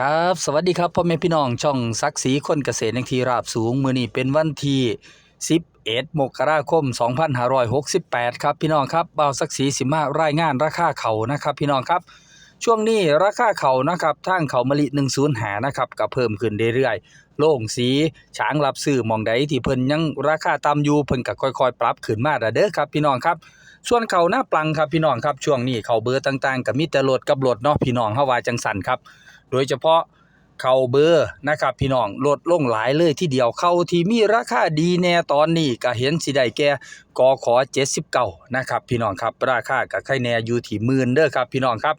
ครับ สวัสดีครับพ่อแม่พี่น้องช่องซักสีคนเกษตรในทีราบสูง มือนี้เป็นวันที่ 11มกราคม 2568 ครับพี่น้องครับเบาซักสีสิมารายงานราคาเขานะครับพี่น้องครับ ช่วงนี้ราคาเขานะครับทางเขามะลิ10หานะครับก็เพิ่มขึ้นเรื่อยๆโล่งสีฉางรับซื้อมองใดที่เพิ่นยังราคาต่ำอยู่เพิ่นก็ค่อยๆ ปรับขึ้นมาเด้อครับ พี่น้องครับส่วนเขาหน้าปลังครับพี่น้องครับช่วงนี้เขาเบอร์ต่างๆก็มีแต่รถกับรถเนาะพี่น้องเฮาว่าจังสันครับ โดยเฉพาะเข่าเบอร์นะครับ พี่น้องลดลงหลายเลยที่เดียวเข้าที่มีราคาดีแน่ตอนนี้ก็เห็นสิได้แก่กอขอ79นะครับ พี่น้องครับราคาก็ใครแน่อยู่ที่หมื่นเด้อครับ พี่น้องครับ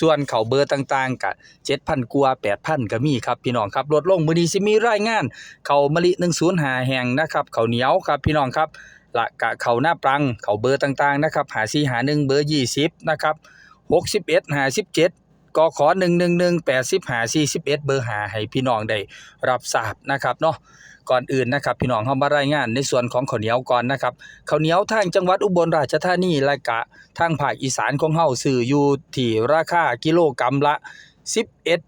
ส่วนเข่าเบอร์ต่างๆก็7,000กว่า8,000ก็มีครับพี่น้องครับลดลงมื้อนี้สิมีรายงาน เข่ามะลิ105แห่งนะครับเข่าเหนียวครับพี่น้องครับละกะเขาหน้าปลัง เขาเบอร์ต่างๆนะครับ หา4หา1เบอร์20นะครับ61 57 กขอ111 80หา41เบอร์หาให้พี่น้องได้รับทราบนะครับเนาะก่อนอื่นนะครับพี่น้องเฮามารายงานในส่วนของข้าวเหนียวก่อนนะครับข้าวเหนียวทางจังหวัดอุบลราชธานีและกะทางภาคอีสานของเฮาซื้ออยู่ที่ราคากิโลกรัมละ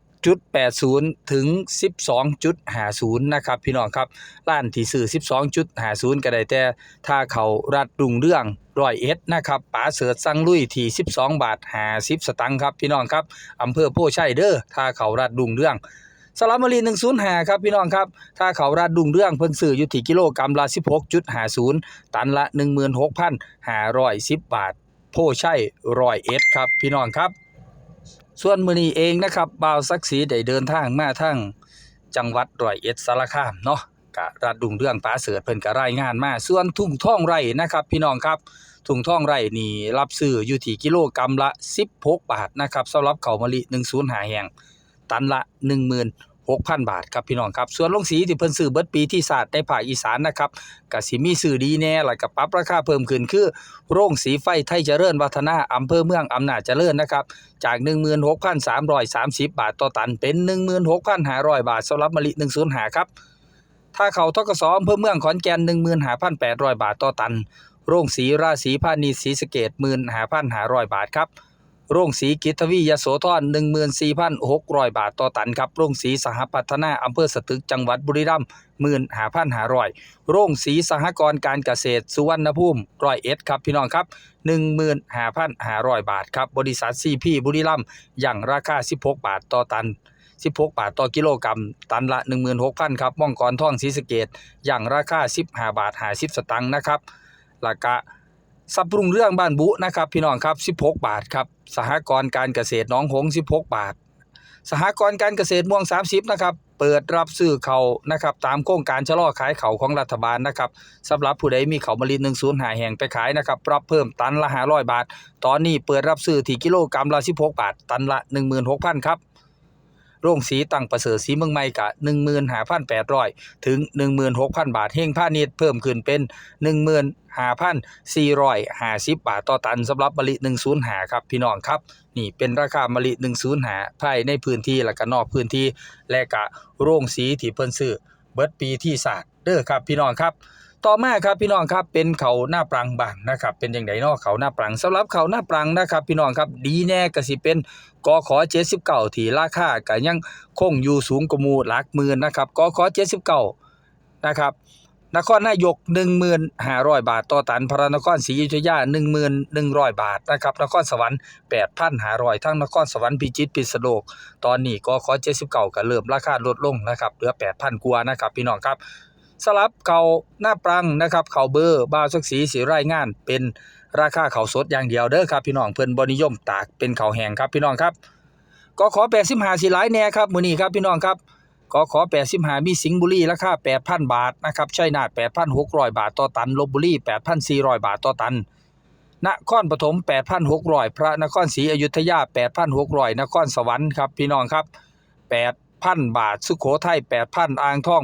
11.80 ถึง 12.50 นะครับพี่น้องครับร้านที่ซื้อ12.50 ก็ได้แต่ถ้าเขารัดรุงเรื่อง ร้อยเอ็ดนะครับป๋าเสิร์ชสั่งลุยที่12บาท50สตังค์ครับพี่น้องครับอำเภอโพชัยเด้อถ้าเขารัดรุ่งเรื่องสลับมะลี105ครับพี่น้องครับ ถ้าเขารัดรุ่งเรื่องเพิ่นซื้ออยู่ที่กิโลกรัมละ16.50ตันละ16,510บบาท โพชัยร้อยเอ็ดครับพี่น้องครับ ส่วนมือนี้เองนะครับบ่าวศักดิ์ศรีได้เดินทางมาทางจังหวัดร้อยเอ็ดสารคามเนาะ กะรัดดุงเรื่องปลาเสือเพิ่นก็รายงานมาส่วนทุ่งท่องไร่นะครับ พี่น้องครับทุ่งท่องไร่นี่รับซื้ออยู่ที่กิโลกรัมละ 16 บาทนะครับสำหรับเขามะลิ105แห่งตันละ 16,000 บาทครับพี่น้องครับ ส่วนลงสีที่เพิ่นซื้อเบิดปีที่ศาสตร์ในภาคอีสานนะครับก็สิมีซื้อดีแน่แล้วก็ปรับราคาเพิ่มขึ้นคือ โรงสีไฟไทยเจริญวัฒนาอำเภอเมืองอำนาจเจริญนะครับ จาก 16,330 บาทต่อตันเป็น 16,500 บาทสำหรับมะลิ105ครับ ถ้าเขาทกสอำเภอเมืองขอนแก่น15,800บาทต่อตัน โรงสีราศีพาณิชย์ศรีสะเกษ15,500บาทครับ โรงสีกิตทวียโสธร14,600บาทต่อตันครับ โรงสีสหพัฒนาอำเภอสตึกจังหวัดบุรีรัมย์15,500โรงสีสหกรณ์การเกษตรสุวรรณภูมิร้อยเอ็ดครับพี่น้องครับ15,500บาทครับ บริษัทซีพีบุรีรัมย์อย่างราคา16บาทต่อตัน 16 บาทต่อกิโลกรัม ตันละ 16,000 ครับม่องกรท่องศรีสเกดอย่างราคา 15 บาท 50 สตังค์นะครับแล้วก็สับปรุงเรื่องบ้านบุนะครับ พี่น้องครับ 16 บาทครับสหกรณ์การเกษตรน้องหงส์16 บาท สหกรณ์การเกษตรม่วง 30 นะครับ เปิดรับซื้อเขานะครับ ตามโครงการชะลอขายเขาของรัฐบาลนะครับสำหรับผู้ใดมีเขามะลิ105แห่งไปขายนะครับรับเพิ่มตันละ500บาท ตอนนี้เปิดรับซื้อที่กิโลกรัมละ 16 บาท ตันละ 16,000 ครับ โรงสีตั้งประเสริฐสีเมืองใหม่กะ15,800 ถึง 16,000 บาทเฮงพาณิชย์เพิ่มขึ้นเป็น 15,450 บาทต่อตันสำหรับมะลิ105 ครับ พี่น้องครับ นี่เป็นราคามะลิ105ภายในพื้นที่และก็นอกพื้นที่ และก็โรงสีที่เพิ่นซื้อเบิดปีที่ศาสตร์เด้อครับพี่น้องครับ ต่อมาครับพี่น้องครับเป็นเขาหน้าปรังบางนะครับเป็นอย่างไดนาะเขาหน้าปรังสำหรับเขาหน้าปรังนะครับ พี่น้องครับดีแน่ก็สิเป็นกอขอ79ที่ราคาก็ยังคงอยู่สูงกว่ามูหลักหมื่นนะครับกอขอ79นะครับนครนายก 1500 บาท ต่อตันพระนครศรีอยุธยา 1100 บาทนะครับนครสวรรค์8,500ทั้งนครสวรรค์พิจิตรพิษณุโลก ตอนนี้ก็ขอ79ก็เริ่มราคาลดลงนะครับเหลือ 8,000กว่านะครับพี่น้องครับ สลับเขาหน้าปรังนะครับเขาเบอร์บาวสักสีสีไรายงาน เป็นราคาเขาสดอย่างเดียวเด้อครับพี่น้องเพิ่อนบ่นิยมตากเป็นเขาแห้งครับพี่น้องครับก็ขอ85สิบหลายแน่ครับมือนี้ครับพี่น้องครับก็ขอ85มีสิงห์บุรีราคา8,000บาทนะครับชัยนาท8,600บาทต่อตันลบบุรี8,400บาทต่อตันนครปฐม8,600พระนครศรีอยุธยา8,600นครสวรรค์ครับพี่น้องครับ 8,000บาท สุโขทัย8,000อ่างทอง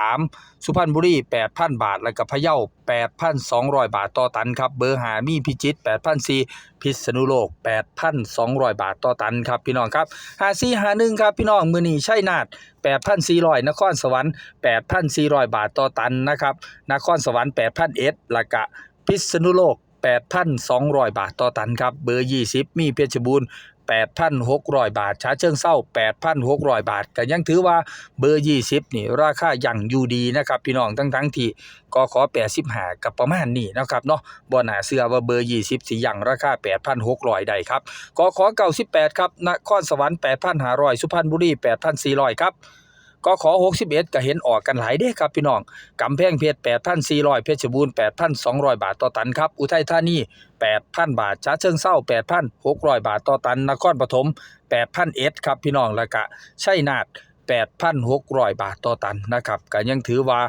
8,300สุพรรณบุรี8,000บาท แล้วก็พะเยา8,200บาทต่อตันครับ เบอร์หามีพิจิตร8,400พิษณุโลก8,200บาทต่อตันครับพี่น้องครับหาซีหาหนึ่งครับพี่น้องมือนี้ชัยนาท8,400นครสวรรค์8,400บาทต่อตันนะครับนครสวรรค์8,001แล้วก็พิษณุโลก8,200 บาทต่อตันครับ เบอร์ 20 มีเพชรบูรณ์ 8,600 บาทชาเชิงเศร้า 8,600 บาทก็ยังถือว่าเบอร์ 20 นี่ ราคายังอยู่ดีนะครับ พี่น้องทั้งทั้งที่กขอ85กับประมาณนี้นะครับเนาะบ่น่าเสื้อว่าเบอร์ 20 สิยังราคา 8,600 ได้ครับกขอ98 ครับนครสวรรค์ 8,500 สุพรรณบุรี 8,400 ครับ กข61ก็เห็นออกกันหลายเด้ครับพี่น้องกำแพงเพชร8,400 เพชรบูรณ์8,200 บาทต่อตันครับ อุทัยธานี 8,000 บาทฉะเชิงเซา8,600 บาทต่อตัน นครปฐม8,000เอสครับพี่น้องแล้วก็ชัยนาท8,600 บาทต่อตันนะครับก็ยังถือว่า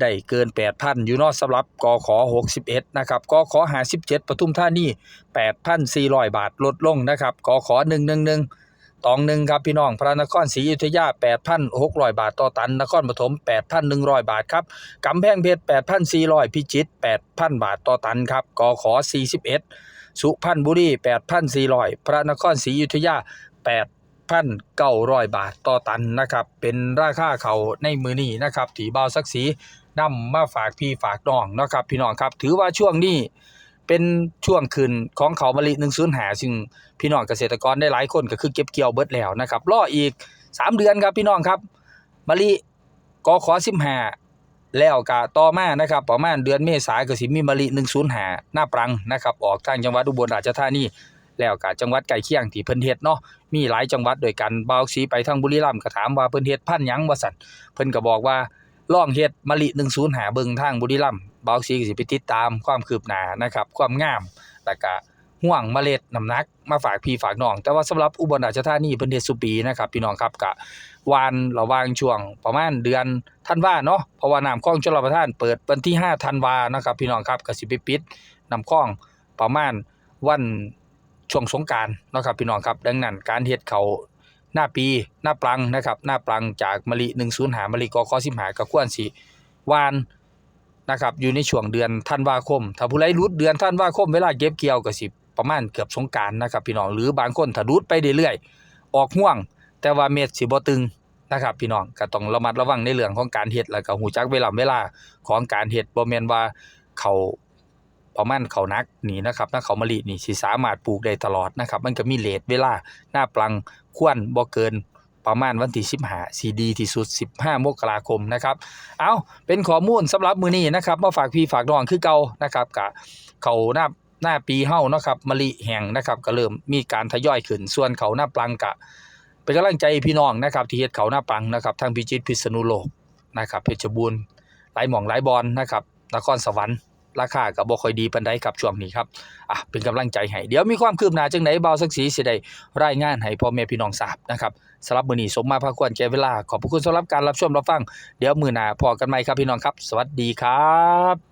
ได้เกิน 8,000อยู่นอกสำหรับกขอ61นะครับกขอ57ปทุมธานี 8,400 บาทลดลงนะครับกขอ111 ตองหนึ่งครับพี่น้องพระนครศรีอยุธยา 8,600 บาทต่อตัน นครปฐม 8,100 บาทครับกำแพงเพชร 8,400 พิจิตร 8,000 บาทต่อตันครับกอขอ 41 สุพรรณบุรี 8,400 พระนครศรีอยุธยา8,900 บาทต่อตันนะครับ เป็นราคาเขาในมือนี้นะครับที่บ่าวสักสีนำมาฝากพี่ฝากน้องนะครับ พี่น้องครับ ถือว่าช่วงนี้ เป็นช่วงคืนของเขามะลิ105ซึ่งพี่น้องเกษตรกรได้หลายคนก็คือเก็บเกี่ยวเบิดแล้วนะครับรออีก 3 เดือนครับพี่น้องครับมะลิกขอ15แล้วก็ต่อมานะครับประมาณเดือนเมษายนก็สิมีมะลิ105หน้าปรังนะครับออกทางจังหวัดอุบลราชธานีแล้วก็จังหวัดใกล้เคียงที่เพิ่นเฮ็ดเนาะมีหลายจังหวัดโดยกันบ่าวสีไปทางบุรีรัมย์ก็ถามว่าเพิ่นเฮ็ดพันหยังว่าซั่นเพิ่นก็บอกว่า ล่องเฮ็ดมะลิ105เบิงทางบุรีรัมย์บาวสีก็สิไปติดตามความคืบหน้านะครับ ความงามแล้วก็ห่วงเมล็ดน้ำหนัก มาฝากพี่ฝากน้อง แต่ว่าสำหรับอุบลราชธานีเพิ่นเฮ็ดสุปีนะครับพี่น้องครับก็วานระวางช่วงประมาณเดือนธันวาเนาะเพราะว่าน้ำคลองชลประทานเปิดวันที่5ธันวานะครับพี่น้องครับก็สิไปปิดน้ำคลองประมาณวันช่วงสงการนะครับพี่น้องครับ ดังนั้นการเฮ็ดเขา หน้าปีหน้าปลังนะครับหน้าปลังจากมะลิ105มะลิกอค15ก็ควรสิวานนะครับอยู่ในช่วงเดือนธันวาคม ถ้าผู้ใดรุดเดือนธันวาคมเวลาเก็บเกี่ยวก็สิประมาณเกือบสงการนะครับพี่น้องหรือบางคนถ้ารุดไปเรื่อยๆออกห่วง แต่ว่าเม็ดสิบ่ตึงนะครับพี่น้องก็ต้องระมัดระวังในเรื่องของการเฮ็ดแล้วก็หูจักเวลาเวลาของการเฮ็ดบ่แมนว่าเขา ประมาณเขานักนี่นะครับถ้าเขามะลินี่สิสามารถปลูกได้ตลอดนะครับ มันก็มีเรทเวลาหน้าปลังควรบ่เกินประมาณวันที่15สีดีที่สุด 15 มกราคมนะครับ เอาเป็นข้อมูลสำหรับมือนี้นะครับมาฝากพี่ฝากน้องคือเก่านะครับกะเขาหน้าหน้าปีเฮ้านะครับมะลิแห้งนะครับ ก็เริ่มมีการทยอยขึ้นส่วนเขาหน้าปลังกะ เป็นกำลังใจพี่น้องนะครับ ที่เฮ็ดเขาหน้าปังนะครับทางพิจิตรพิษณุโลกนะครับเพชรบูรณ์หลายหม่องหลายบอลนะครับนครสวรรค์ ราคากับบ่ค่อยดีปันไดครับช่วงนี้ครับอะเป็นกำลังใจให้เดี๋ยวมีความคืบหน้าจังไดเบาสักสีสิได้รายงานให้พ่อแม่พี่น้องทราบนะครับสำหรับมื้อนี้สมมาพาควรแก่เวลาขอบพระคุณสำหรับการรับชมรับฟัง เดี๋ยวมือหน้าพอกันใหม่ครับพี่น้องครับ สวัสดีครับ